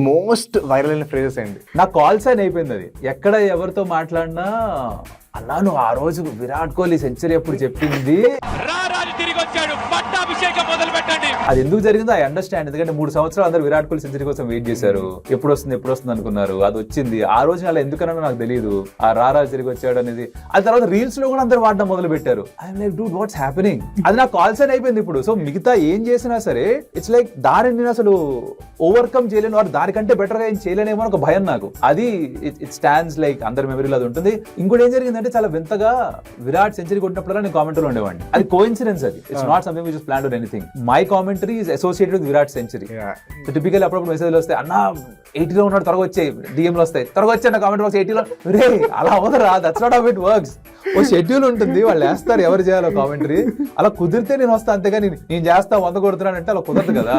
Most viral అయిన phrases ఏంటి? నా కాల్ సైన్ అయిపోయింది అది. ఎక్కడ ఎవరితో మాట్లాడినా అన్నా నువ్వు ఆ రోజు విరాట్ కోహ్లీ సెంచరీ అప్పుడు చెప్పింది. తిరిగి వచ్చాడు. పట్టాభిషేకం అది ఎందుకు జరిగిందో ఐ అండర్స్టాండ్ ఎందుకంటే మూడు సంవత్సరాలు అందరూ విరాట్ కోహ్లీ సెంచరీ కోసం వెయిట్ చేశారు. ఎప్పుడు వస్తుంది ఎప్పుడు వస్తుంది అనుకున్నారు. అది వచ్చింది. ఆ రోజు అలా ఎందుకన్నా నాకు తెలియదు ఆ రారాజు తిరిగి వచ్చాడు అనేది. ఆ తర్వాత రీల్స్లో కూడా అందరూ వాడడం మొదలు పెట్టారు I like do what's happening అది నా కాల్ సైన్ అయిపోయింది ఇప్పుడు. సో మిగతా ఏం చేసినా సరే ఇట్స్ లైక్ దారిని నేను అసలు ఓవర్కమ్ చేయలేను వారు దానికంటే బెటర్గా ఏం చేయలేనేమో అని ఒక భయం నాకు. అది ఇట్ స్టాండ్స్ లైక్ అందరి మెమరీలో అది ఉంటుంది. ఇంకోటి ఏం జరిగిందంటే చాలా వింతగా విరాట్ సెంచరీ కొట్టినప్పుడు నేను కామెంట్లో ఉండేవాడిని. అది కోఇన్సిడెన్స్ అది. It's not something which plan or anything my commentary is associated with Virat century typical అప్పుడప్పుడు మెసేజ్లు వస్తాయి అన్న ఎయిటీలో ఉన్నాడు త్వరగా వచ్చాయి. డిఎంలు వస్తాయి త్వరగా వచ్చాయి నా కామెంట్ బాక్స్ ఎయిటీలో రే అలా అవదరా that's not how it works oh schedule ఉంటుంది వాళ్ళు వేస్తారు ఎవరు చేయాలో కామెంటరీ అలా కుదిరితే నేను వస్తా అంతేగాని నేను చేస్తా వంద కొడుతున్నానంటే అలా కుదరదు కదా.